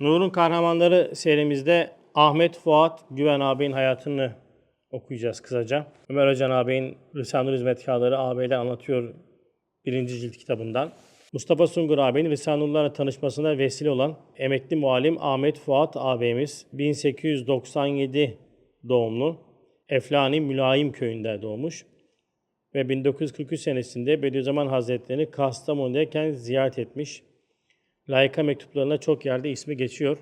Nur'un Kahramanları serimizde Ahmet Fuat Güven ağabeyin hayatını okuyacağız kısaca. Ömer Öcan ağabeyin Risale-i Hizmetkarları ağabeyler anlatıyor birinci cilt kitabından. Mustafa Sungur ağabeyin Risale-i tanışmasına vesile olan emekli muallim Ahmet Fuat ağabeyimiz 1897 doğumlu Eflani Mülayim köyünde doğmuş ve 1943 senesinde Bediüzzaman Hazretleri Kastamonu'dayken ziyaret etmiş. Layıka mektuplarına çok yerde ismi geçiyor.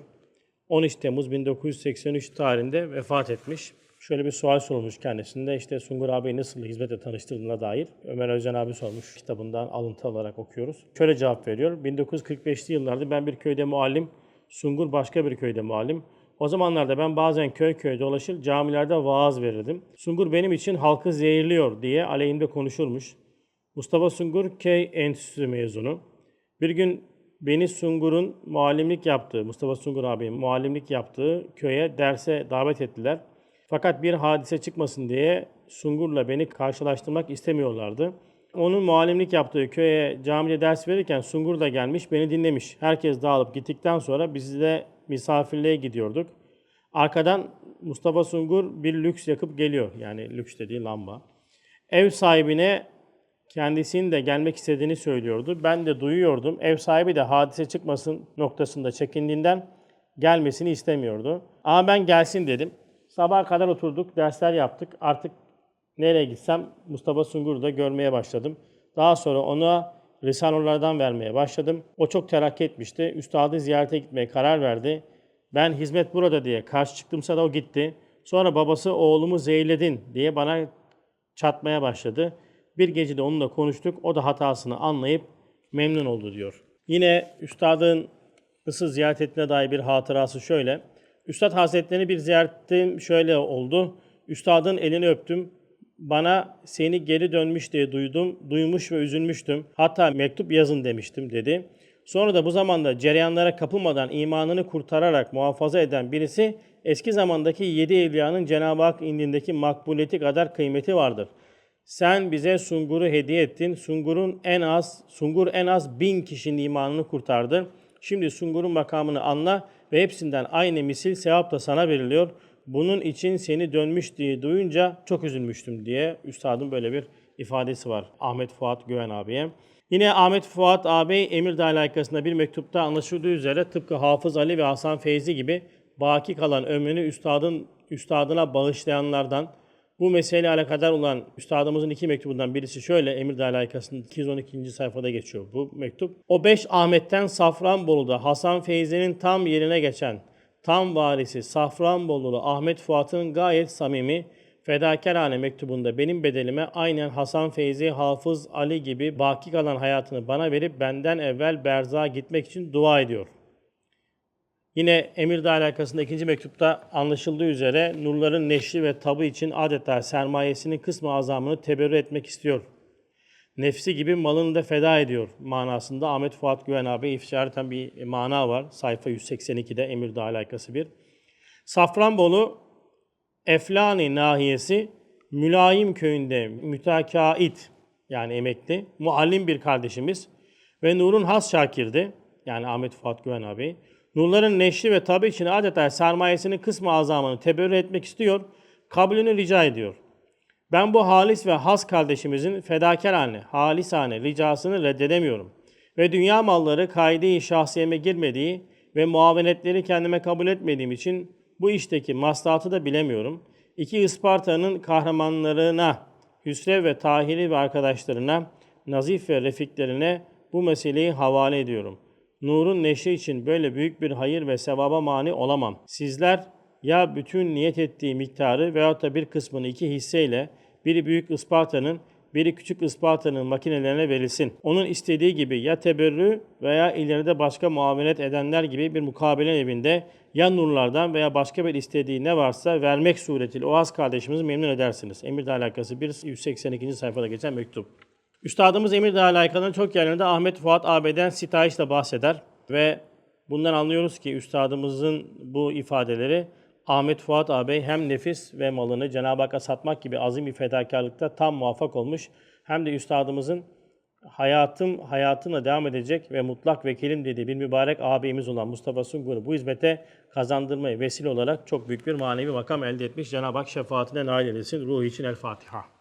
13 Temmuz 1983 tarihinde vefat etmiş. Şöyle bir sual sorulmuş kendisinde. İşte Sungur abi nasıl hizmete tanıştırdığına dair Ömer Özcan abi sormuş. Kitabından alıntı olarak okuyoruz. Şöyle cevap veriyor. 1945'li yıllarda ben bir köyde muallim, Sungur başka bir köyde muallim. O zamanlarda ben bazen köy köy dolaşır, camilerde vaaz verirdim. Sungur benim için halkı zehirliyor diye aleyhimde konuşurmuş. Mustafa Sungur Köy Enstitüsü mezunu. Bir gün beni Sungur'un muallimlik yaptığı, Mustafa Sungur abi muallimlik yaptığı köye derse davet ettiler. Fakat bir hadise çıkmasın diye Sungur'la beni karşılaştırmak istemiyorlardı. Onun muallimlik yaptığı köye camide ders verirken Sungur da gelmiş, beni dinlemiş. Herkes dağılıp gittikten sonra biz de misafirliğe gidiyorduk. Arkadan Mustafa Sungur bir lüks yakıp geliyor. Yani lüks dediği lamba. Ev sahibine kendisinin de gelmek istediğini söylüyordu. Ben de duyuyordum. Ev sahibi de hadise çıkmasın noktasında çekindiğinden gelmesini istemiyordu. Ama ben gelsin dedim. Sabaha kadar oturduk, dersler yaptık. Artık nereye gitsem Mustafa Sungur'u da görmeye başladım. Daha sonra ona Risalelerden vermeye başladım. O çok terakki etmişti. Üstadı ziyarete gitmeye karar verdi. Ben hizmet burada diye karşı çıktımsa da o gitti. Sonra babası oğlumu zehirledin diye bana çatmaya başladı. Bir gece de onunla konuştuk. O da hatasını anlayıp memnun oldu diyor. Yine üstadın Mısır ziyaret ettiğine dair bir hatırası şöyle. Üstad Hazretlerini bir ziyaretim şöyle oldu. Üstadın elini öptüm. Bana seni geri dönmüş diye duydum, duymuş ve üzülmüştüm. Hatta mektup yazın demiştim dedi. Sonra da bu zamanda cereyanlara kapılmadan imanını kurtararak muhafaza eden birisi eski zamandaki yedi evliyanın Cenab-ı Hak indindeki makbuliyeti kadar kıymeti vardır. Sen bize Sungur'u hediye ettin. Sungur'un en az Sungur en az bin kişinin imanını kurtardı. Şimdi Sungur'un makamını anla ve hepsinden aynı misil sevap da sana veriliyor. Bunun için seni dönmüş diye duyunca çok üzülmüştüm diye üstadın böyle bir ifadesi var Ahmet Fuat Güven abiye. Yine Ahmet Fuat ağabey Emirdağ layıkasında bir mektupta anlaşıldığı üzere tıpkı Hafız Ali ve Hasan Feyzi gibi baki kalan ömrünü üstadın üstadına bağışlayanlardan bu meseleyle alakadar olan üstadımızın iki mektubundan birisi şöyle Emirdağ layıkasının 212. sayfada geçiyor bu mektup. O beş Ahmet'ten Safranbolu'da Hasan Feyzi'nin tam yerine geçen tam varisi Safranbolulu Ahmet Fuat'ın gayet samimi, fedakarane mektubunda benim bedelime aynen Hasan Feyzi, Hafız Ali gibi baki kalan hayatını bana verip benden evvel Berza'ya gitmek için dua ediyor. Yine Emirdağ alakasında ikinci mektupta anlaşıldığı üzere nurların neşri ve tabu için adeta sermayesinin kısmı azamını teberrü etmek istiyor. Nefsi gibi malını da feda ediyor manasında Ahmet Fuat Güven abi ifşareten bir mana var. Sayfa 182'de Emirdağ alakası bir. Safranbolu Eflani nahiyesi Mülayim köyünde mütekait yani emekli, muallim bir kardeşimiz ve Nur'un has şakirdi. Yani Ahmet Fuat Güven abi. Nurların neşri ve tabi için adeta sermayesinin kısmı azamını teberrü etmek istiyor, kabulünü rica ediyor. Ben bu halis ve has kardeşimizin fedakarane, halisane ricasını reddedemiyorum. Ve dünya malları kaide-i şahsiyeme girmediği ve muavenetleri kendime kabul etmediğim için bu işteki maslahatı da bilemiyorum. İki Isparta'nın kahramanlarına, Hüsrev ve Tahiri ve arkadaşlarına, Nazif ve Refiklerine bu meseleyi havale ediyorum. Nur'un neşri için böyle büyük bir hayır ve sevaba mani olamam. Sizler ya bütün niyet ettiği miktarı veyahut da bir kısmını iki hisseyle biri büyük Isparta'nın biri küçük Isparta'nın makinelerine verilsin. Onun istediği gibi ya teberrü veya ileride başka muavenet edenler gibi bir mukabele evinde ya nurlardan veya başka bir istediği ne varsa vermek suretiyle o az kardeşimizi memnun edersiniz. Emirdağ alakası 1 182. sayfada geçen mektup. Üstadımız Emirdağ alakalarının çok yerlerinde Ahmet Fuat AB'den sitayişle bahseder ve bundan anlıyoruz ki üstadımızın bu ifadeleri Ahmet Fuat ağabey hem nefis ve malını Cenab-ı Hakk'a satmak gibi azim bir fedakarlıkta tam muvaffak olmuş. Hem de üstadımızın hayatım hayatımla devam edecek ve mutlak vekilim dediği bir mübarek ağabeyimiz olan Mustafa Sungur'u bu hizmete kazandırmayı vesile olarak çok büyük bir manevi makam elde etmiş. Cenab-ı Hak şefaatine nail eylesin. Ruhu için El Fatiha.